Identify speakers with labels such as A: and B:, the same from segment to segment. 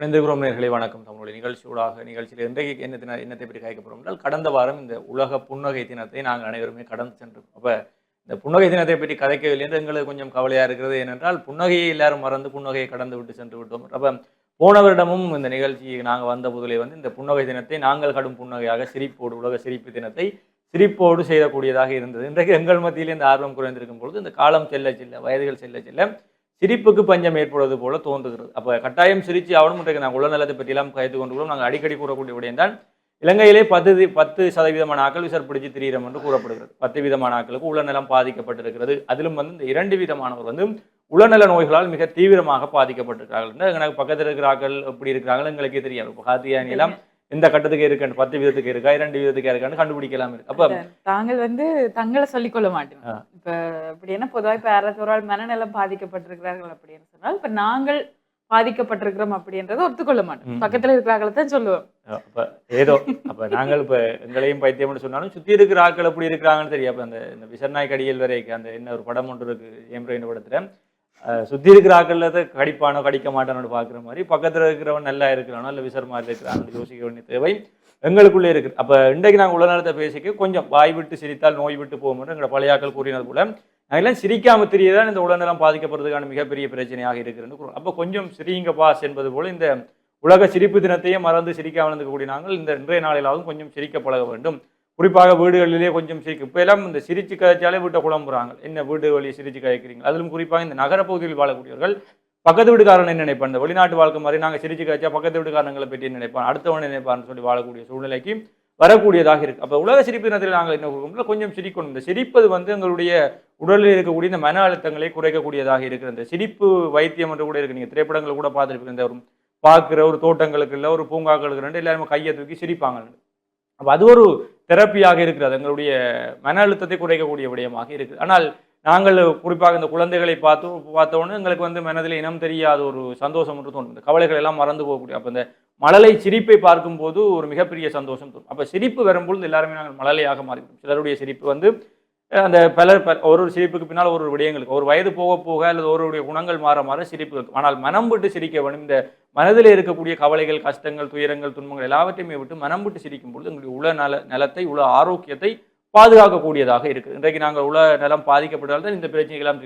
A: இணைந்திருக்கிறோம் நேர்களை வணக்கம். தமிழொலி நிகழ்ச்சியூடாக நிகழ்ச்சியில் இன்றைக்கு என்ன தின என்னத்தை பற்றி கேட்க போகிறோம் என்றால் கடந்த வாரம் இந்த உலக புன்னகை தினத்தை நாங்கள் அனைவருமே கடந்து சென்றோம் அப்போ இந்த புன்னகை தினத்தை பற்றி கதைக்கவில்லை என்று எங்களுக்கு கொஞ்சம் கவலையாக இருக்கிறது. ஏனென்றால் புன்னகையை எல்லாரும் மறந்து புன்னகையை கடந்து விட்டு சென்று விட்டோம். அப்போ போனவரிடமும் இந்த நிகழ்ச்சி நாங்கள் வந்த புதிலே வந்து இந்த புன்னகை தினத்தை நாங்கள் கடும் புன்னகையாக சிரிப்போடு உலக சிரிப்பு தினத்தை சிரிப்போடு செய்யக்கூடியதாக இருந்தது. இன்றைக்கு எங்கள் மத்தியிலே இந்த ஆர்வம் குறைந்திருக்கும் பொழுது இந்த காலம் செல்ல செல்ல வயதுகள் செல்ல செல்ல சிரிப்புக்கு பஞ்சம் ஏற்படுவது போல தோன்றுகிறது. அப்போ கட்டாயம் சிரிச்சு ஆகணும். இன்றைக்கு நாங்கள் உடல்நலத்தை பற்றியெல்லாம் கைத்து கொண்டுள்ளோம் நாங்கள் அடிக்கடி கூறக்கூடிய விடயம் தான் இலங்கையிலே பத்து பத்து சதவீதமான ஆக்கள் விசர் பிடிச்சி திரியிறம் என்று கூறப்படுகிறது. பத்து விதமான ஆக்களுக்கு உளநலம் பாதிக்கப்பட்டிருக்கிறது. அதிலும் வந்து இந்த இரண்டு விதமானவர் வந்து உளநல நோய்களால் மிக தீவிரமாக பாதிக்கப்பட்டிருக்கிறார்கள். எனக்கு பக்கத்தில் இருக்கிற ஆக்கள் எப்படி இருக்கிறார்கள் எங்களுக்கே தெரியாது. இப்போ காத்தியானி இந்த கட்டத்துக்கு இருக்கு பத்து விதத்துக்கு இருக்கா இரண்டு விதத்துக்கு இருக்கான்னு கண்டுபிடிக்கலாம் இருக்கு. அப்போ
B: தாங்கள் வந்து தங்களை சொல்லிக்கொள்ள மாட்டோம். இப்ப அப்படின்னா பொதுவா இப்ப யாராச்சும் ஒரு ஆள் மனநலம் பாதிக்கப்பட்டிருக்கிறார்கள் அப்படின்னு சொன்னால் இப்ப நாங்கள் பாதிக்கப்பட்டிருக்கிறோம் அப்படின்றத ஒத்துக்கொள்ள மாட்டோம். பக்கத்துல இருக்கிறார்களை தான் சொல்லுவோம்.
A: அப்ப ஏதோ அப்ப நாங்கள் இப்ப எங்களையும் பைத்தியம்னு சொன்னாலும் சுத்தி இருக்கிற ஆட்கள் எப்படி இருக்கிறாங்கன்னு தெரியும். அப்ப அந்த இந்த விசர்நாய் கடியல் வரைக்கும் அந்த என்ன ஒரு படம் ஒன்று இருக்கு ஏம்ரைன் படத்துல சுற்றி இருக்கிற ஆக்களில் தான் கடிப்பானோ கடிக்க மாட்டானோ பார்க்குற மாதிரி பக்கத்தில் இருக்கிறவன் நல்லா இருக்கிறானோ இல்லை விசர் மாதிரி இருக்கிறானோ யோசிக்க வேண்டிய தேவை எங்களுக்குள்ளே இருக்கு. அப்போ இன்றைக்கு நாங்கள் உலகத்தை பேசிக்க கொஞ்சம் வாய் விட்டு சிரித்தால் நோய் விட்டு போகும் என்று எங்களோட பழையாக்கள் கூறினது போல நாங்கெல்லாம் சிரிக்காம தெரியதான் இந்த உடல்நலம் பாதிக்கப்படுறதுக்கான மிகப்பெரிய பிரச்சனையாக இருக்கிறேன்னு அப்போ கொஞ்சம் சிரிங்க பாஸ் என்பது போல இந்த உலக சிரிப்பு தினத்தையே மறந்து சிரிக்காமல் இருந்தக்கூடிய நாங்கள் இந்த இன்றைய நாளிலாவது கொஞ்சம் சிரிக்க பழக வேண்டும். குறிப்பாக வீடுகளிலே கொஞ்சம் சிரிக்க இப்போ எல்லாம் இந்த சிரிச்சு கதைச்சாலே வீட்டை குழம்புறாங்க. என்ன வீடு வழி சிரிச்சு கதைக்கிறீங்க? அதிலும் குறிப்பாக இந்த நகரப்பகுதியில் வாழக்கூடியவர்கள் பக்கத்து வீட்டுக்காரன் என்ன நினைப்பான்? இந்த வெளிநாட்டு வாழ்க்கை மாதிரி நாங்கள் சிரிச்சு கதைச்சா பக்கத்து வீட்டுக்காரங்களை பற்றி என்ன நினைப்பான்? அடுத்தவன் நினைப்பான்னு சொல்லி வாழக்கூடிய சூழ்நிலைக்கு வரக்கூடியதாக இருக்குது அப்போ உலக சிரிப்பு தினத்தில் நாங்கள் என்ன கொடுக்கணும் கொஞ்சம் சிரிக்கணும். இந்த சிரிப்பது வந்து எங்களுடைய உடலில் இருக்கக்கூடிய இந்த மன அழுத்தங்களை குறைக்கக்கூடியதாக இருக்கிற இந்த சிரிப்பு வைத்தியம் என்று கூட இருக்குது நீங்கள் திரைப்படங்கள் கூட பார்த்துருப்பீங்க. இந்த ஒரு பார்க்குற ஒரு தோட்டங்களுக்கு இல்லை ஒரு பூங்காக்களுக்கு ரெண்டு எல்லாருமே கையை தூக்கி சிரிப்பாங்க. அப்போ அது ஒரு தெரப்பியாக இருக்கிறது. எங்களுடைய மன அழுத்தத்தை குறைக்கக்கூடிய விடயமாக இருக்குது. ஆனால் நாங்கள் குறிப்பாக இந்த குழந்தைகளை பார்த்து பார்த்தோன்னே எங்களுக்கு வந்து மனதில் இனம் தெரியாத ஒரு சந்தோஷம் என்று தோணும் இந்த கவலைகள் எல்லாம் மறந்து போகக்கூடிய அப்போ இந்த மழலை சிரிப்பை பார்க்கும்போது ஒரு மிகப்பெரிய சந்தோஷம் தோணும் அப்போ சிரிப்பு வரும்பொழுது எல்லாருமே நாங்கள் மழலையாக மாறிவிடும் சிலருடைய சிரிப்பு வந்து அந்த பலர் ப- ஒரு ஒரு சிரிப்புக்கு பின்னால் ஒரு ஒரு விடயங்களுக்கு ஒரு வயது போக போக அல்லது ஒருவருடைய குணங்கள் மாற மாற சிரிப்பு இருக்கும் ஆனால் மனம் விட்டு சிரிக்க வேண்டும். இந்த மனதில் இருக்கக்கூடிய கவலைகள் கஷ்டங்கள் துயரங்கள் துன்பங்கள் எல்லாவற்றையுமே விட்டு மனம் விட்டு சிரிக்கும் பொழுது எங்களுடைய உள நல நலத்தை உள ஆரோக்கியத்தை பாதுகாக்கக்கூடியதாக இருக்குது. இன்றைக்கு நாங்கள் உள நலம் பாதிக்கப்பட்டால் தான் இந்த பிரச்சனைகள்லாம்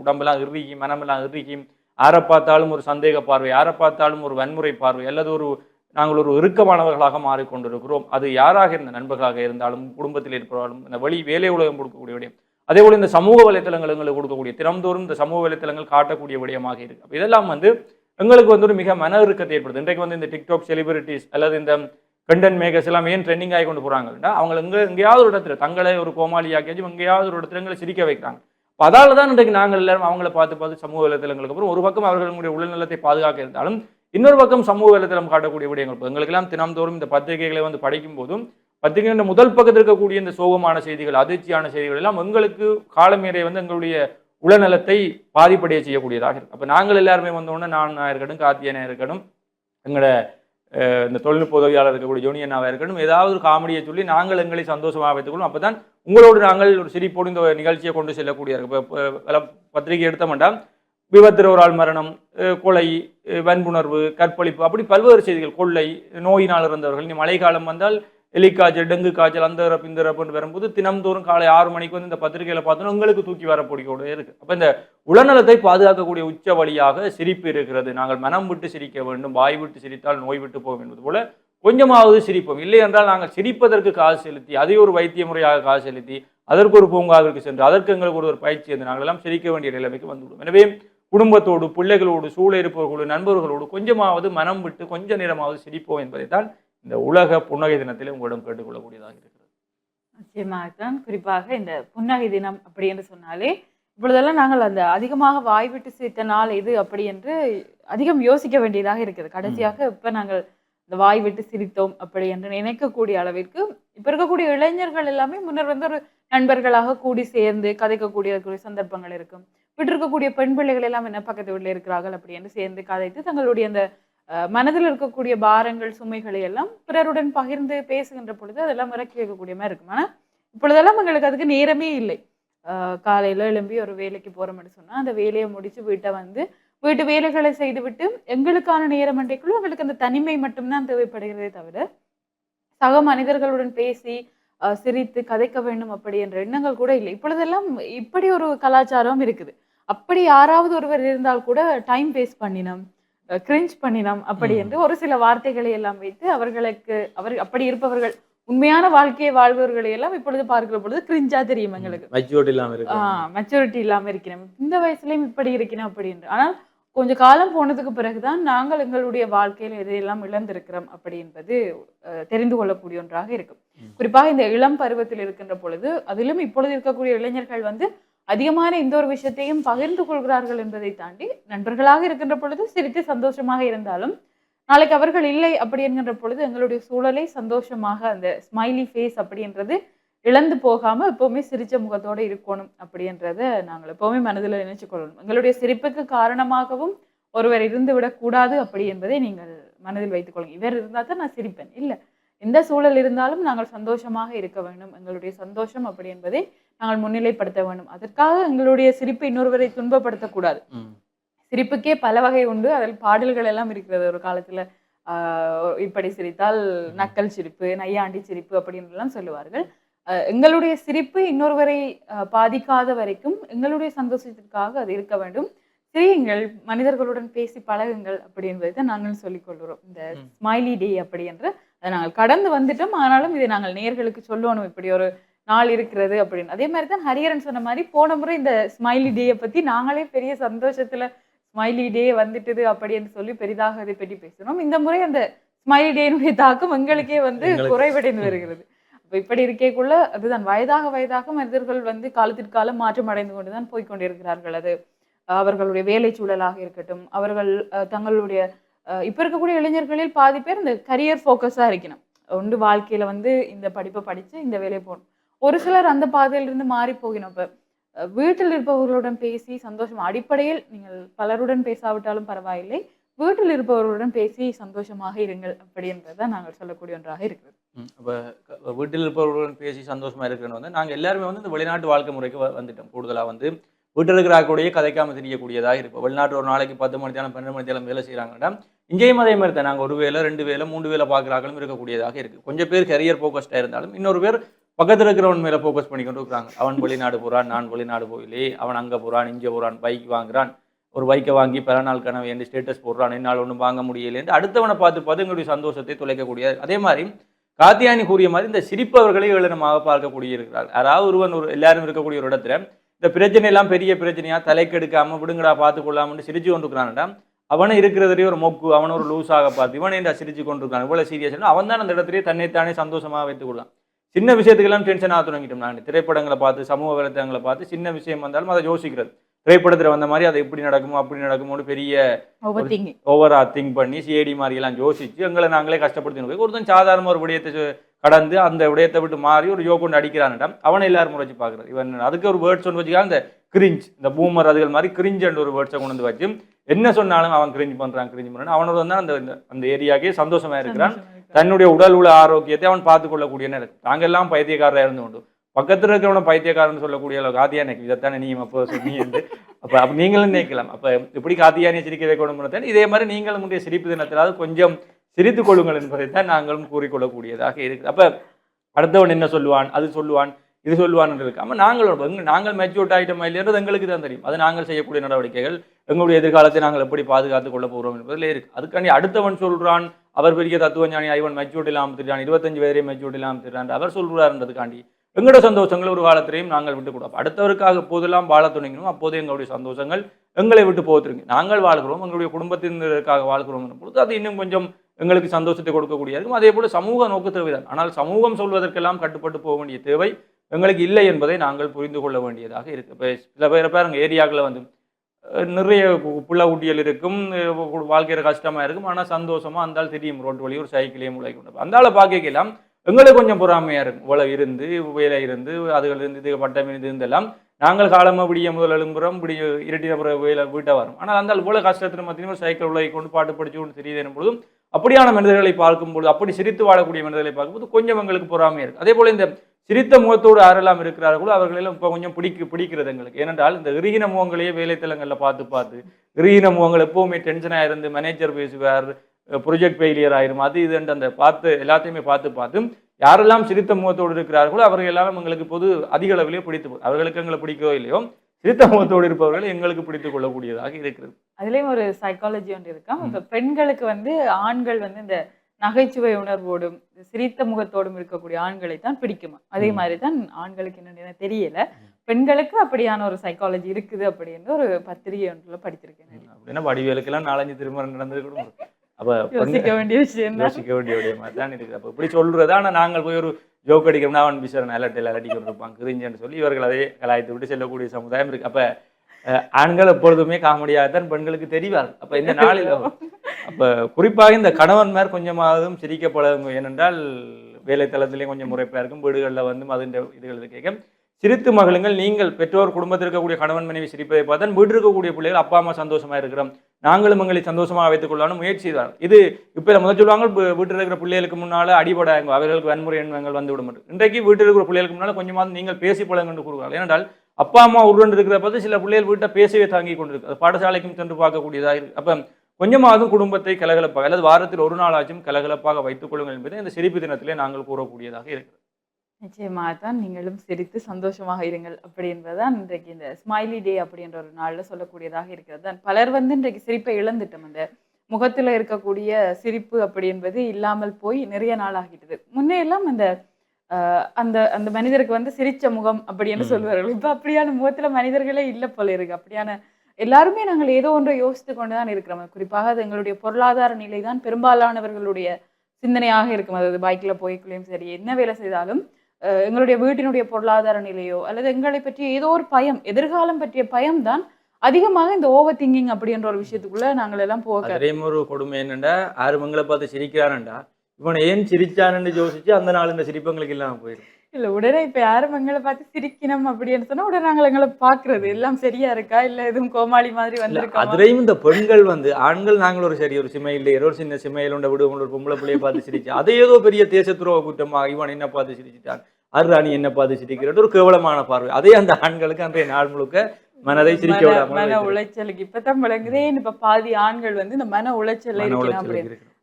A: உடம்பெல்லாம் இறுதிக்கும் மனமெல்லாம் இறுதிக்கும் யாரை பார்த்தாலும் ஒரு சந்தேக பார்வை யாரை பார்த்தாலும் ஒரு வன்முறை பார்வை அல்லது ஒரு நாங்கள் ஒரு இறுக்கமானவர்களாக மாறிக்கொண்டிருக்கிறோம். அது யாராக இருந்த நண்பர்களாக இருந்தாலும் குடும்பத்தில் இருப்பவர்களும் இந்த வழி வேலை உலகம் கொடுக்கக்கூடிய அதே போல் இந்த சமூக வலைத்தளங்கள் எங்களுக்கு கொடுக்கக்கூடிய தினம்தோறும் இந்த சமூக வலைத்தளங்கள் காட்டக்கூடிய விடயமாக இருக்குது இதெல்லாம் வந்து எங்களுக்கு வந்து ஒரு மிக மன இறுக்கத்தை ஏற்படுது இன்றைக்கு வந்து இந்த டிக்டாக் செலிபிரிட்டிஸ் அல்லது இந்த கண்டென்ட் மேக்கர்ஸ் எல்லாம் ஏன் ட்ரெண்டிங் ஆகி கொண்டு போகிறாங்கன்னா அவங்க எங்கே எங்கேயாவது ஒரு இடத்துல தங்களை ஒரு கோமாளியாக்கியாச்சும் எங்கேயாவது ஒரு இடத்துல எங்களை சிரிக்க வைக்கிறாங்க. அதால் தான் இன்றைக்கு நாங்கள் எல்லாரும் அவங்கள பார்த்து பார்த்து சமூக வலைத்தளங்களுக்கு அப்புறம் ஒரு பக்கம் அவர்களுடைய உடல்நலத்தை பாதுகாக்க இருந்தாலும் இன்னொரு பக்கம் சமூக வலைத்தளம் காட்டக்கூடிய விடயங்கள். எங்களுக்கெல்லாம் தினம்தோறும் இந்த பத்திரிகைகளை வந்து படிக்கும் போதும் பத்திரிகையின் முதல் பக்கத்தில் இருக்கக்கூடிய இந்த சோகமான செய்திகள் அதிர்ச்சியான செய்திகள் எல்லாம் எங்களுக்கு காலமேறை வந்து எங்களுடைய உளநலத்தை பாதிப்படைய செய்யக்கூடியதாக இருக்கு. அப்போ நாங்கள் எல்லாருமே வந்தோடனே நான் இருக்கட்டும் கார்த்தியனா இருக்கட்டும் எங்களோட இந்த தொழில்நுட்ப உதவியாளர் இருக்கக்கூடிய ஜோனியனாவாக இருக்கட்டும் ஏதாவது ஒரு காமெடியை சொல்லி நாங்கள் எங்களை சந்தோஷமாக வைத்துக்கொள்ளும் அப்போ தான் உங்களோடு நாங்கள் ஒரு சிரிப்போடு இந்த நிகழ்ச்சியை கொண்டு செல்லக்கூடிய இருக்கு. இப்போ பத்திரிகை எடுத்த மாட்டால் விபத்தில் ஒரு ஆள் மரணம் கொலை வன்புணர்வு கற்பழிப்பு அப்படி பல்வேறு செய்திகள் கொள்ளை நோயினால் இருந்தவர்கள் இனி மழைக்காலம் வந்தால் எலிக்காய்ச்சல் டெங்கு காய்ச்சல் அந்த இறப்பு இந்த இறப்புன்னு வரும்போது தினம்தோறும் காலை ஆறு மணிக்கு வந்து இந்த பத்திரிகையில் பார்த்தோன்னா உங்களுக்கு தூக்கி வரக்கூடிய இருக்குது அப்போ இந்த உடல்நலத்தை பாதுகாக்கக்கூடிய உச்ச வழியாக சிரிப்பு இருக்கிறது. நாங்கள் மனம் விட்டு சிரிக்க வேண்டும் வாய் விட்டு சிரித்தால் நோய் விட்டு போகும் என்பது போல கொஞ்சமாவது சிரிப்போம். இல்லை என்றால் நாங்கள் சிரிப்பதற்கு காசு செலுத்தி அதை ஒரு வைத்திய முறையாக காசு செலுத்தி அதற்கு ஒரு பூங்காவிற்கு சென்று அதற்கு எங்களுக்கு ஒரு ஒரு பயிற்சி என்று நாங்கள் எல்லாம் சிரிக்க வேண்டிய நிலைமைக்கு வந்துவிடும். எனவே குடும்பத்தோடு பிள்ளைகளோடு சூழ இருப்பவர்களோடு நண்பர்களோடு கொஞ்சமாவது மனம் விட்டு கொஞ்ச நேரமாவது சிரிப்போம் என்பதைத்தான் இந்த உலக புன்னகை தினத்தில் உங்களிடம் கேட்டுக்கொள்ளக்கூடியதாக இருக்கிறது.
B: நிச்சயமாகத்தான். குறிப்பாக இந்த புன்னகை தினம் அப்படி என்று சொன்னாலே இப்பொழுதெல்லாம் நாங்கள் அந்த அதிகமாக வாய் விட்டு சிரித்த நாள் இது அப்படி என்று அதிகம் யோசிக்க வேண்டியதாக இருக்குது கடைசியாக இப்ப நாங்கள் இந்த வாய் விட்டு சிரித்தோம் அப்படி என்று நினைக்கக்கூடிய அளவிற்கு இப்ப இருக்கக்கூடிய இளைஞர்கள் எல்லாமே முன்னர் வந்து ஒரு நண்பர்களாக கூடி சேர்ந்து கதைக்கக்கூடிய கூடிய சந்தர்ப்பங்கள் இருக்கும். வீட்டில் இருக்கக்கூடிய பெண் பிள்ளைகள் எல்லாம் என்ன பக்கத்து வீட்டில் இருக்கிறார்கள் அப்படி என்று சேர்ந்து கதைத்து தங்களுடைய அந்த மனதில் இருக்கக்கூடிய பாரங்கள் சுமைகளை எல்லாம் பிறருடன் பகிர்ந்து பேசுகின்ற பொழுது அதெல்லாம் இறக்கி வைக்கக்கூடிய மாதிரி இருக்கும். ஆனால் இப்பொழுதெல்லாம் எங்களுக்கு அதுக்கு நேரமே இல்லை. ஆஹ் எழும்பி ஒரு வேலைக்கு போகிற மாதிரி சொன்னால் அந்த வேலையை முடித்து வீட்டை வந்து வீட்டு வேலைகளை செய்துவிட்டு எங்களுக்கான நேரம் அன்றைக்குள்ள எங்களுக்கு அந்த தனிமை மட்டும்தான் தேவைப்படுகிறதே தவிர சக மனிதர்களுடன் பேசி சிரித்து கதைக்க வேண்டும் அப்படி என்ற எண்ணங்கள் கூட இல்லை. இப்பொழுதெல்லாம் இப்படி ஒரு கலாச்சாரம் இருக்குது. அப்படி யாராவது ஒருவர் இருந்தால் கூட டைம் வேஸ்ட் பண்ணினோம். கிரிஞ்ச் பண்ணினோம் அப்படி. என்று ஒரு சில வார்த்தைகளை எல்லாம் வைத்து அவர்களுக்கு அவர் அப்படி இருப்பவர்கள் உண்மையான வாழ்க்கையை வாழ்பவர்களை எல்லாம் இப்பொழுது பார்க்கிற பொழுது கிரிஞ்சா தெரியும் எங்களுக்கு.
A: மெச்சூரிட்டி இல்லாம இருக்கு
B: மெச்சூரிட்டி இல்லாம இருக்கிறோம். இந்த வயசுலயும் இப்படி இருக்கிறோம் அப்படின்னு ஆனால் கொஞ்ச காலம் போனதுக்கு பிறகுதான் நாங்கள் எங்களுடைய வாழ்க்கையில எதையெல்லாம் இழந்திருக்கிறோம் அப்படி என்பது அஹ், தெரிந்து கொள்ளக்கூடிய ஒன்றாக இருக்கும். குறிப்பாக இந்த இளம் பருவத்தில் இருக்கின்ற பொழுது அதிலும் இப்பொழுது இருக்கக்கூடிய இளைஞர்கள் வந்து அதிகமான எந்த ஒரு விஷயத்தையும் பகிர்ந்து கொள்கிறார்கள் என்பதை தாண்டி நண்பர்களாக இருக்கின்ற பொழுது சிரித்து சந்தோஷமாக இருந்தாலும் நாளைக்கு அவர்கள் இல்லை அப்படி என்கின்ற பொழுது எங்களுடைய சூழலை சந்தோஷமாக அந்த ஸ்மைலி ஃபேஸ் அப்படின்றது இழந்து போகாமல் எப்போவுமே சிரித்த முகத்தோடு இருக்கணும் அப்படின்றத நாங்கள் எப்போவுமே மனதில் நினைச்சு கொள்ளணும். எங்களுடைய சிரிப்புக்கு காரணமாகவும் ஒருவர் இருந்து விடக்கூடாது அப்படி என்பதை நீங்கள் மனதில் வைத்துக்கொள்ளுங்க இவர் இருந்தால் தான் நான் சிரிப்பேன். இல்லை எந்த சூழல் இருந்தாலும் நாங்கள் சந்தோஷமாக இருக்க வேண்டும். எங்களுடைய சந்தோஷம் அப்படி என்பதை நாங்கள் முன்னிலைப்படுத்த வேண்டும். அதற்காக எங்களுடைய சிரிப்பை இன்னொருவரை துன்பப்படுத்தக்கூடாது. சிரிப்புக்கே பல வகை உண்டு. அதில் பாடல்கள் எல்லாம் இருக்கிறது. ஒரு காலத்துல இப்படி சிரித்தால் நக்கல் சிரிப்பு நையாண்டி சிரிப்பு அப்படின்னு எல்லாம் சொல்லுவார்கள் எங்களுடைய சிரிப்பு இன்னொருவரை பாதிக்காத வரைக்கும் எங்களுடைய சந்தோஷத்திற்காக அது இருக்க வேண்டும். சிரியுங்கள் மனிதர்களுடன் பேசி பழகுங்கள் அப்படி என்பதை தான் நாங்கள் சொல்லிக் கொள்கிறோம். இந்த. ஸ்மைலி டே அப்படி என்று. அதை நாங்கள் கடந்து வந்துட்டோம். ஆனாலும் இதை நாங்கள் நேர்களுக்கு சொல்லணும். இப்படி ஒரு நாள் இருக்கிறது அப்படின்னு. அதே மாதிரி தான் ஹரியரன் சொன்ன மாதிரி போன முறை இந்த ஸ்மைலி டேயை பத்தி நாங்களே பெரிய சந்தோஷத்துல ஸ்மைலி டே வந்துட்டுது அப்படின்னு சொல்லி பெரிதாக அதை பற்றி பேசணும் இந்த முறை அந்த ஸ்மைலி டேனுடைய தாக்கம் எங்களுக்கே வந்து குறைவடைந்து வருகிறது. அப்ப இப்படி இருக்கேக்குள்ள அதுதான் வயதாக வயதாக மனிதர்கள் வந்து காலத்திற்கு காலம் மாற்றம் அடைந்து கொண்டுதான் போய் கொண்டிருக்கிறார்கள் அது. அவர்களுடைய வேலை சூழலாக இருக்கட்டும் அவர்கள் தங்களுடைய இப்ப இருக்கக்கூடிய இளைஞர்களில் பாதி பேர் இந்த கரியர் ஃபோக்கஸா இருக்கணும். ஒன்று வாழ்க்கையில வந்து இந்த படிப்பை படிச்சு இந்த வேலையை போகணும். ஒரு சிலர் அந்த பாதையிலிருந்து மாறி போகணும் இப்போ வீட்டில் இருப்பவர்களுடன் பேசி சந்தோஷம் அடிப்படையில் நீங்கள் பலருடன் பேசாவிட்டாலும் பரவாயில்லை. வீட்டில் இருப்பவர்களுடன் பேசி சந்தோஷமாக இருங்கள் அப்படின்றத நாங்கள் சொல்லக்கூடிய ஒன்றாக இருக்கிறது.
A: இப்போ வீட்டில் இருப்பவர்களுடன் பேசி சந்தோஷமாக இருக்கிறன்னு வந்து நாங்கள் எல்லாருமே வந்து இந்த வெளிநாட்டு வாழ்க்கை முறைக்கு வந்துட்டோம். கூடுதலாக வந்து வீட்டில் இருக்கிற ஆட்களுடைய கதைக்காம தெரியக்கூடியதாக இருக்கும் வெளிநாட்டு ஒரு நாளைக்கு பத்து மணி தேரம் பன்னெண்டு மணி தேரம் வேலை செய்கிறாங்கன்னா இங்கேயும் அதே மாதிரி தான். நாங்கள் ஒரு வேலை ரெண்டு வேலை மூன்று வேலை பார்க்குறாங்களும் இருக்கக்கூடியதாக இருக்குது கொஞ்சம் பேர் கரியர் ஃபோக்கஸ்டாக இருந்தாலும் இன்னொரு பேர் பக்கத்தில் இருக்கிறவன் மேலே ஃபோக்கஸ் பண்ணி கொண்டு இருக்கிறாங்க. அவன் வெளிநாடு போகிறான் நான் வெளிநாடு போயிலே அவன் அங்கே போகிறான் இங்கே போகிறான் பைக் வாங்குறான். ஒரு பைக்கை வாங்கி பல நாள் கனவு என்று ஸ்டேட்டஸ் போடுறான் என்னால் ஒன்றும் வாங்க முடியலேன்னு அடுத்தவனை பார்த்து பார்த்து எங்களுடைய சந்தோஷத்தை தொலைக்கக்கூடிய அதே மாதிரி காத்தியானி கூறிய மாதிரி இந்த சிரிப்பவர்களை ஏளனமாக பார்க்கக்கூடிய இருக்கிறார் யாராவது ஒருவன் ஒரு எல்லாரும் இருக்கக்கூடிய ஒரு இடத்துல இந்த பிரச்சனை எல்லாம் பெரிய பிரச்சனையா தலைக்கெடுக்காம விடுங்கடா பார்த்து கொள்ளாமன்னு சிரிச்சு கொண்டிருக்கிறான்டா. அவனை இருக்கிறதுலேயே ஒரு மொக்கு அவனை ஒரு லூஸாக பார்த்து இவனை இந்த சிரிச்சு கொண்டிருக்கான் இவ்வளோ சீரியஸ் அவன் தான் அந்த இடத்துலயே தன்னைத்தானே சந்தோஷமாக வைத்துக் கொள்ளலாம் சின்ன விஷயத்துக்கெல்லாம் டென்ஷன் ஆக தொடங்கிட்டோம் நான் திரைப்படங்களை பார்த்து சமூக வலைத்தளங்களை பார்த்து சின்ன விஷயம் வந்தாலும் அதை யோசிக்கிறது. திரைப்படத்தில் வந்த மாதிரி அது இப்படி நடக்குமோ அப்படி நடக்குமோன்னு பெரிய
B: ஓவர்
A: திங்க் பண்ணி சிஏடி மாதிரி எல்லாம் யோசிச்சு எங்களை நாங்களே கஷ்டப்படுத்தி ஒருத்தன் சாதாரண ஒரு விடயத்தை கடந்து அந்த விடயத்தை விட்டு மாறி ஒரு யோ கொண்டு அடிக்கிறான்டா அவனை எல்லாரும் முறைச்சு பார்க்குறது. இவன் அதுக்கு ஒரு வேர்ட்ஸ் ஒன்று வச்சுக்காங்க இந்த கிரிஞ்ச் இந்த பூமர் அதுகள் மாதிரி கிரிஞ்ச் ஒரு வேர்ட்ஸை கொண்டு வந்து வச்சு என்ன சொன்னாலும் அவன் கிரிஞ்ச் பண்றான் கிரிஞ்ச் பண்றான் அவனோட தான் அந்த அந்த ஏரியாக்கே சந்தோஷமா இருக்கிறான். தன்னுடைய உடல் உள்ள ஆரோக்கியத்தை அவன் பார்த்து கொள்ளக்கூடிய நேரம். நாங்க எல்லாம் பைத்தியக்காரராக இருந்து கொண்டு பக்கத்தில் இருக்கிறவன பைத்தியக்காரன் சொல்லக்கூடிய அளவு காத்தியானைக்கு இதைத்தானே நீ அப்போ சொன்னீங்க அப்ப அப்ப நீங்களும் நினைக்கலாம். அப்ப இப்படி காத்தியானை சிரிக்க வைக்கணும் இதே மாதிரி நீங்களும் உடைய சிரிப்பு தினத்திலாவது கொஞ்சம் சிரித்து கொள்ளுங்கள் என்பதைத்தான் நாங்களும் கூறிக்கொள்ளக்கூடியதாக இருக்கு அப்ப அடுத்தவன் என்ன சொல்லுவான்? அது சொல்லுவான் இது சொல்லுவான் இருக்கு ஆமா நாங்கள் நாங்கள் மெச்சூர்ட் ஆகிட்டோமா இல்லைன்றது எங்களுக்கு தான் தெரியும். அது நாங்கள் செய்யக்கூடிய நடவடிக்கைகள் எங்களுடைய எதிர்காலத்தை நாங்கள் எப்படி பாதுகாத்துக் கொள்ள போகிறோம் என்பதில் இருக்கு. அதுக்காண்டி அடுத்தவன் சொல்றான் அவர் பெரிய தத்துவஞானி ஐவன் மெச்சூர்ட் இல்லாமல் திருடான் இருபத்தஞ்சு வயதே மெச்சூர்ட் இல்லாமல் திருடான் அவர் சொல்றாருன்றதுக்காண்டி எங்களோட சந்தோஷங்கள் ஒரு காலத்திலையும் நாங்கள் விட்டு கொடுப்போம். அடுத்தவருக்காக எப்போதெல்லாம் வாழ துணிக்கணும் அப்போது எங்களுடைய சந்தோஷங்கள் எங்களை விட்டு போத்துருங்க நாங்கள் வாழ்கிறோம் எங்களுடைய குடும்பத்தினருக்காக வாழ்கிறோம் பொழுது அது இன்னும் கொஞ்சம் எங்களுக்கு சந்தோஷத்தை கொடுக்கக்கூடிய இருக்கும். அதே போல சமூக நோக்கு தேவைதான் ஆனால் சமூகம் சொல்வதற்கெல்லாம் கட்டுப்பட்டு போக வேண்டிய தேவை எங்களுக்கு இல்லை என்பதை நாங்கள் புரிந்து கொள்ள வேண்டியதாக இருக்கு. இப்போ சில பேர் பாருங்க ஏரியாக்களில் வந்து நிறைய கு- புள்ள ஊட்டியல் இருக்கும் வாழ்க்கையில் கஷ்டமாக இருக்கும் ஆனால் சந்தோஷமாக அந்தால் தெரியும் ரோட்டு வழி ஒரு சைக்கிளையும் உழைக்க முடியும் அந்தால பார்க்கலாம் எங்களுக்கு கொஞ்சம் பொறாமையாக இருக்கும். இவ்வளவு இருந்து வேலை இருந்து அதுகள் இருந்து இது பட்டம் இருந்து இருந்தெல்லாம் நாங்கள் காலமாக விடிய முதல் எழும்புறோம் இப்படி இரட்டின பிறகு வேலை வீட்டை வரும். ஆனால் அந்த இவ்வளவு கஷ்டத்தில் மத்தியும் சைக்கிள் உலகை கொண்டு பாட்டு படிச்சு கொண்டு தெரியுது என்பதும் அப்படியான மனிதர்களை பார்க்கும்போது அப்படி சிரித்து வாழக்கூடிய மனிதர்களை பார்க்கும்போது கொஞ்சம் எங்களுக்கு பொறாமையாக இருக்கும். அதே போல் இந்த சிரித்த முகத்தோடு யாரெல்லாம் இருக்கிறார்களோ அவர்களெல்லாம் இப்போ கொஞ்சம் பிடிக்க பிடிக்கிறது எங்களுக்கு. ஏனென்றால் இந்த இறுகின முகங்களையே வேலைத்தலங்களில் பார்த்து பார்த்து. இறுகின முகங்கள் எப்பவுமே டென்ஷனாக இருந்து மேனேஜர் பேசுவார் ப்ரொஜெக்ட் ஃபெயிலியர் ஆயிரும். அது இதுன்ட்டு அந்த பார்த்து எல்லாத்தையுமே பார்த்து பார்த்து யாரெல்லாம் சிரித்த முகத்தோடு இருக்கிறார்களோ அவர்கள் எல்லாரும் எங்களுக்கு பொது அதிக அளவிலே பிடித்து அவர்களுக்கு எங்களை பிடிக்கவோ இல்லையோ சிரித்த முகத்தோடு இருப்பவர்கள் எங்களுக்கு பிடித்துக் கொள்ளக்கூடியதாக இருக்கிறது.
B: அதுலயும் ஒரு சைக்காலஜி ஒன்று இருக்காம் இப்ப பெண்களுக்கு வந்து ஆண்கள் வந்து இந்த நகைச்சுவை உணர்வோடும் சிரித்த முகத்தோடும் இருக்கக்கூடிய ஆண்களை தான் பிடிக்குமா? அதே. மாதிரி தான் ஆண்களுக்கு என்னன்னு தெரியல. பெண்களுக்கு அப்படியான ஒரு சைக்காலஜி இருக்குது அப்படின்னு ஒரு பத்திரிகை ஒன்றுல படிச்சிருக்கேன்
A: அப்படின்னா வடிவேலுக்கெல்லாம் நாலஞ்சு திருமணம் நடந்திருக்கணும் அப்ப
B: யோசிக்க வேண்டிய விஷயம்
A: யோசிக்க வேண்டிய விடயமா தான் இருக்குது. அப்போ இப்படி சொல்றது ஆனா நாங்கள் போய் ஒரு ஜோக் அடிக்கிறோம்னா அவன் பிசர் அலட்டில் அலட்டி கொண்டிருப்பான் கிரிஞ்சன்னு சொல்லி இவர்கள் அதே கலாய்த்து விட்டு செல்லக்கூடிய சமுதாயம் இருக்கு. அப்ப ஆண்கள் எப்பொழுதுமே காமெடியாகத்தான் பெண்களுக்கு தெரிவார் அப்ப இந்த நாளில் அப்ப குறிப்பாக இந்த கணவன்மார் கொஞ்சமாவதும் சிரிக்க ஏனென்றால் வேலைத்தளத்திலேயும் கொஞ்சம் முறைப்பாக இருக்கும். வீடுகளில் வந்து அதுன்ற இதுகளுக்கு கேட்கும் சிரித்து மகளுங்கள் நீங்கள் பெற்றோர் குடும்பத்தில் இருக்கக்கூடிய கணவன் மனைவி சிரிப்பதை பார்த்தா வீட்டில் இருக்கக்கூடிய பிள்ளைகள் அப்பா அம்மா சந்தோஷமா இருக்கிறோம். நாங்களும் எங்களை சந்தோஷமாக வைத்துக் கொள்ளணும் முயற்சி செய்வார் இது இப்போ முதல் சொல்லுவாங்க வீட்டில் இருக்கிற பிள்ளைகளுக்கு முன்னால் அடிபடாங்க அவர்களுக்கு வன்முறை எண்ணங்கள் வந்து விட மாட்டோம் இன்றைக்கு வீட்டில் இருக்கிற பிள்ளைகளுக்கு முன்னால கொஞ்சமாவது நீங்கள் பேசி பழங்கன்னு கூறுவார்கள் ஏனென்றால் அப்பா அம்மா உருண்டு இருக்கிற பார்த்து சில பிள்ளைகள் வீட்டை பேசவே தாங்கி கொண்டிருக்கு. அது பாடசாலைக்கும் சென்று பார்க்கக்கூடியதாக இருக்கு. அப்போ கொஞ்சமாவது குடும்பத்தை கலகலப்பாக அல்லது வாரத்தில் ஒரு நாளாச்சும் கலகலப்பாக வைத்துக் கொள்ளுங்கள் என்பதை இந்த சிரிப்பு தினத்திலே நாங்கள் கூறக்கூடியதாக இருக்கிறது.
B: நிச்சயமாக தான் நீங்களும் சிரித்து சந்தோஷமாக இருங்கள் அப்படி என்பதுதான் இன்றைக்கு இந்த ஸ்மைலி டே அப்படின்ற ஒரு நாளில் சொல்லக்கூடியதாக இருக்கிறது. தான் பலர் வந்து இன்றைக்கு சிரிப்பை இழந்துட்டோம். அந்த முகத்துல இருக்கக்கூடிய சிரிப்பு அப்படி என்பது இல்லாமல் போய் நிறைய நாள் ஆகிட்டது. முன்னே எல்லாம் அந்த அந்த அந்த மனிதருக்கு வந்து சிரிச்ச முகம் அப்படின்னு
A: ம்.
B: சொல்வார்கள். இப்ப அப்படியான முகத்துல மனிதர்களே இல்லை போல இருக்கு. அப்படியான எல்லாருமே நாங்கள் ஏதோ ஒன்றை யோசித்து கொண்டுதான் இருக்கிறோம். குறிப்பாக அது எங்களுடைய பொருளாதார நிலை தான் பெரும்பாலானவர்களுடைய சிந்தனையாக இருக்கும். அதாவது பைக்ல போய்க்குள்ளேயும் சரி என்ன வேலை செய்தாலும் எங்களுடைய வீட்டினுடைய பொருளாதார நிலையோ அல்லது எங்களை பற்றிய ஏதோ ஒரு பயம் எதிர்காலம் பற்றிய பயம் தான் அதிகமாக இந்த ஓவர் திங்கிங் அப்படின்ற ஒரு விஷயத்துக்குள்ள நாங்கள் எல்லாம் போக
A: ஒரு கொடுமை என்னண்டா? யாரும் எங்களை பார்த்து சிரிக்கிறானண்டா? இவன் ஏன் சிரிச்சான்னு யோசிச்சு அந்த நாள் இந்த சிரிப்பங்களுக்கு இல்லாம போயிடும்
B: இல்ல உடனே இப்ப யாரும் எங்களை பார்த்து சிரிக்கணும் அப்படின்னு சொன்னா உடனே நாங்கள் எங்களை பாக்குறது எல்லாம் சரியா இருக்கா? இல்ல எதுவும் கோமாளி மாதிரி வந்திருக்கா?
A: அதுலயும் இந்த பெண்கள் வந்து ஆண்கள் நாங்கள் ஒரு சரி ஒரு சிமையில் ஏதோ ஒரு சின்ன சிமையில் உண்ட விடு ஒரு பொம்பளை பிள்ளைய பார்த்து சிரிச்சு அதை ஏதோ பெரிய தேசத்துறவ குற்றமா இவன் என்ன பார்த்து சிரிச்சிட்டான். அருராணி என்ன பார்த்து சிரிக்கிறது. ஒரு கேவலமான பார்வை. அதே அந்த ஆண்களுக்கு அன்றைய நாள் முழுக்க மனதை சிரிக்க
B: மன
A: விடாமல்
B: மன. உளைச்சலுக்கு இப்பதான் விளங்குதே. இப்ப பாதி ஆண்கள் வந்து இந்த மன உளைச்சல்ல
A: மன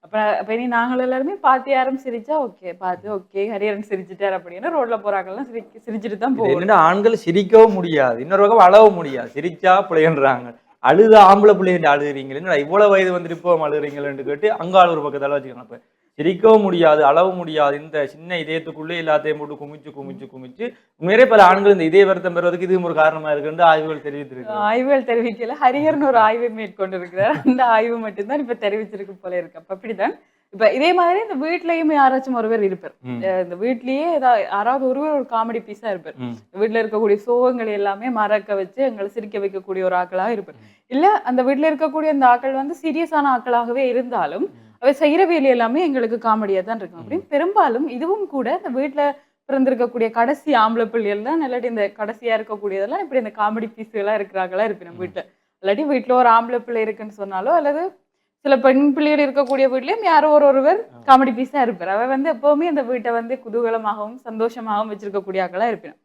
B: அப்ப அப்ப இனி நாங்கள் எல்லாருமே பார்த்து யாரும் சிரிச்சா ஓகே பார்த்து ஓகே ஹரியரன் சிரிச்சிட்டார் அப்படின்னு ரோட்ல போறாங்கலாம் சிரிக்க சிரிச்சிட்டு தான்
A: என்னடா ஆண்கள் சிரிக்கவும் முடியாது. இன்னொரு பக்கம் அழவும் முடியாது. சிரிச்சா பிள்ளைன்றாங்க அழுத ஆம்பளை பிள்ளைங்க அழுகிறீங்களே இவ்வளவு வயது வந்து இப்போ அழுகிறீங்களேன்னு கேட்டு அங்காள் ஒரு பக்கத்தால வச்சுக்கலாம் அப்ப சிரிக்கவும் முடியாது அளவும் முடியாது. இந்த சின்ன இதயத்துக்குள்ளே எல்லாத்தையும் போட்டு குமிச்சு குமிச்சு குமிச்சு உண்மையிலே பல ஆண்கள் இந்த இதய வருத்தம் பெறுவதற்கு இதுவும் ஒரு காரணமா இருக்குன்னு ஆய்வுகள் தெரிவித்திருக்கு
B: ஆய்வுகள் தெரிவிக்கல ஹரிஹரன் ஒரு ஆய்வை மேற்கொண்டிருக்கிறார். அந்த ஆய்வு மட்டும்தான் இப்ப தெரிவிச்சிருக்கு போல இருக்கு. அப்ப அப்படிதான். இப்ப இதே மாதிரி இந்த வீட்லயும் யாராச்சும் ஒருவர் இருப்பார். இந்த வீட்லயே ஏதாவது யாராவது ஒருவர் ஒரு காமெடி பீஸா இருப்பார்.
A: ம்.
B: வீட்ல இருக்கக்கூடிய சோகங்களை எல்லாமே மறக்க வச்சு எங்களை சிரிக்க வைக்கக்கூடிய ஒரு ஆக்களாக இருப்பார். இல்ல அந்த வீட்ல இருக்கக்கூடிய அந்த ஆக்கள் வந்து சீரியஸான ஆக்களாகவே இருந்தாலும் அவை செய்யற வேலை எல்லாமே எங்களுக்கு காமெடியா தான் இருக்கும். அப்படின்னு பெரும்பாலும் இதுவும் கூட இந்த வீட்ல பிறந்திருக்கக்கூடிய கடைசி ஆம்பளை பிள்ளைகள் தான் இல்லாட்டி இந்த கடைசியா இருக்கக்கூடியதெல்லாம் இப்படி இந்த காமெடி பீஸுகளா இருக்கிறாங்களா இருக்கு நம்ம வீட்டுல இல்லாட்டி வீட்டுல ஒரு ஆம்பளை பிள்ளை இருக்குன்னு சொன்னாலோ அல்லது சில பெண் பிள்ளைகள் இருக்கக்கூடிய வீட்லயும் யாரோ ஒரு ஒருவர் காமெடி பீஸா இருப்பார். அவ வந்து எப்பவுமே அந்த வீட்டை வந்து குதூகலமாகவும் சந்தோஷமாகவும் வச்சிருக்கக்கூடிய ஆக்களா இருப்பான்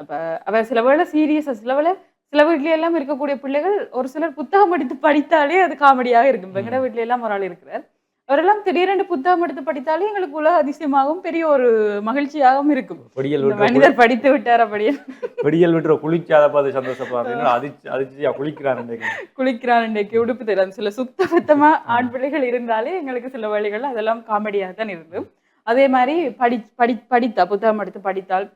B: அப்ப அவ சில வேளை சீரியஸா சில வேளை சில வீட்ல எல்லாம் இருக்கக்கூடிய பிள்ளைகள் ஒரு சிலர் புத்தகம் எடுத்து படித்தாலே அது காமெடியாக இருக்கும். எங்கட வீட்ல எல்லாம் ஒரு ஆள் இருக்கிறார். அவரெல்லாம் திடீரென்று புத்தகம் எடுத்து படித்தாலே எங்களுக்கு உலக அதிசயமாகவும் பெரிய ஒரு மகிழ்ச்சியாகவும் இருக்கும்.
A: பொடியல்
B: மனிதர் படித்து விட்டார் அப்படியே
A: பொடியல் விட்டுற குளிச்சு அதை பார்த்து சந்தோஷப்படுறீங்க அதிர்ச்சி அதிர்ச்சியா குளிக்கிறான்.
B: குளிக்கிறான் இன்றைக்கு உடுப்பு தெரியாது சில சுத்த சுத்தமா ஆண் பிள்ளைகள் இருந்தாலே எங்களுக்கு சில வழிகள் அதெல்லாம் காமெடியாக தான் இருந்து அதே மாதிரி படி படி படித்தா புத்தகம் எடுத்து படித்தால்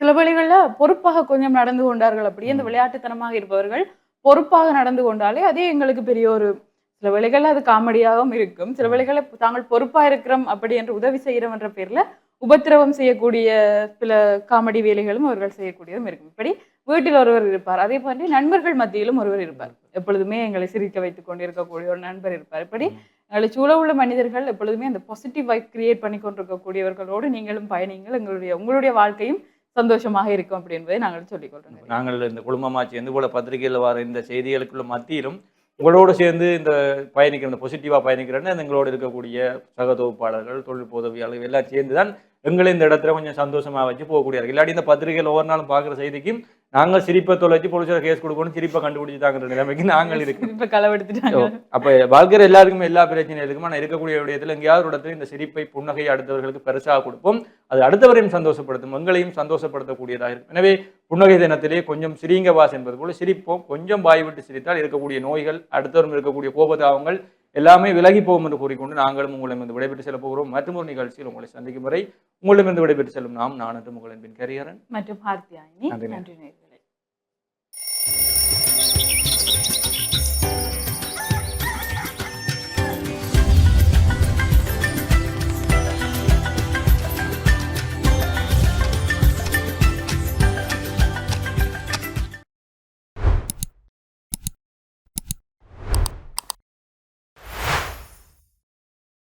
B: சில வழிகள்ல பொறுப்பாக கொஞ்சம் நடந்து கொண்டார்கள் அப்படியே இந்த விளையாட்டுத்தனமாக இருப்பவர்கள் பொறுப்பாக நடந்து கொண்டாலே அதே எங்களுக்கு பெரிய ஒரு சில வேளைகள்ல அது காமெடியாகவும் இருக்கும். சில வேலைகளை தாங்கள் பொறுப்பா இருக்கிறோம் அப்படி என்று உதவி செய்கிறோம் என்ற பேர்ல உபத்திரவம் செய்யக்கூடிய சில காமெடி வேலைகளும் அவர்கள் செய்யக்கூடியதும் இருக்கும். இப்படி வீட்டில் ஒருவர் இருப்பார். அதே மாதிரி நண்பர்கள் மத்தியிலும் ஒருவர் இருப்பார். எப்பொழுதுமே எங்களை சிரிக்க வைத்துக் கொண்டிருக்கக்கூடிய ஒரு நண்பர் இருப்பார். இப்படி எங்களை சூழ உள்ள மனிதர்கள் எப்பொழுதுமே அந்த பாசிட்டிவ் வைப் கிரியேட் பண்ணி கொண்டிருக்கக்கூடியவர்களோடு நீங்களும் பயணிங்கள். எங்களுடைய உங்களுடைய வாழ்க்கையும் சந்தோஷமாக இருக்கும் அப்படி என்பதை நாங்கள் சொல்லிக் கொள்றோம்
A: நாங்கள் இந்த குடும்பமாச்சு எந்த போல பத்திரிகையில் வர இந்த செய்திகளுக்குள்ள மத்தியிலும் உங்களோட சேர்ந்து இந்த பயணிக்கிற இந்த பொசிட்டிவாக பயணிக்கிறேன்னு எங்களோட இருக்கக்கூடிய சக தொகுப்பாளர்கள் தொழில் உதவியாளர்கள் எல்லாம் சேர்ந்து தான் எங்களை இந்த இடத்துல கொஞ்சம் சந்தோஷமாக வச்சு போகக்கூடியார்கள் இல்லாட்டி இந்த பத்திரிகையில் ஒவ்வொரு நாளும் பார்க்குற செய்திக்கும் நாங்கள் சிரிப்பை தொலைச்சு போலீஸார் கேஸ் கொடுக்கணும் சிரிப்பை கண்டுபிடிச்சு தாங்கிற நிலைமைக்கு நாங்கள் இருக்கோம்.
B: இப்ப களவெடுத்துட்டாங்க.
A: அப்ப வாழ்க்கையில எல்லாருக்குமே எல்லா பிரச்சனையும் இருக்குமா. நான் இருக்கக்கூடிய விடயத்துல எங்கேயாவது இடத்துல இந்த சிரிப்பை புன்னகையை அடுத்தவர்களுக்கு பெருசாக கொடுப்போம். அது அடுத்தவரையும் சந்தோஷப்படுத்தும் எங்களையும் சந்தோஷப்படுத்தக்கூடியதாக இருக்கும். எனவே புன்னகை தினத்திலே கொஞ்சம் சிரிங்க வாஸ் என்பது போல சிரிப்போம். கொஞ்சம் வாய் விட்டு சிரித்தால் இருக்கக்கூடிய நோய்கள் அடுத்தவரும் இருக்கக்கூடிய கோபதாபங்கள் எல்லாமே விலகி போகும் என்று கூறிக்கொண்டு நாங்களும் உங்களிடமிருந்து விடைபெற்று செல்ல போகிறோம். மற்றும் ஒரு நிகழ்ச்சியில் உங்களை சந்திக்கும் வரை உங்களிடமிருந்து விடைபெற்று செல்லும் நாம் நான் மற்றும் உங்களின் பின் கரியரன்
B: மற்றும்
A: நன்றி.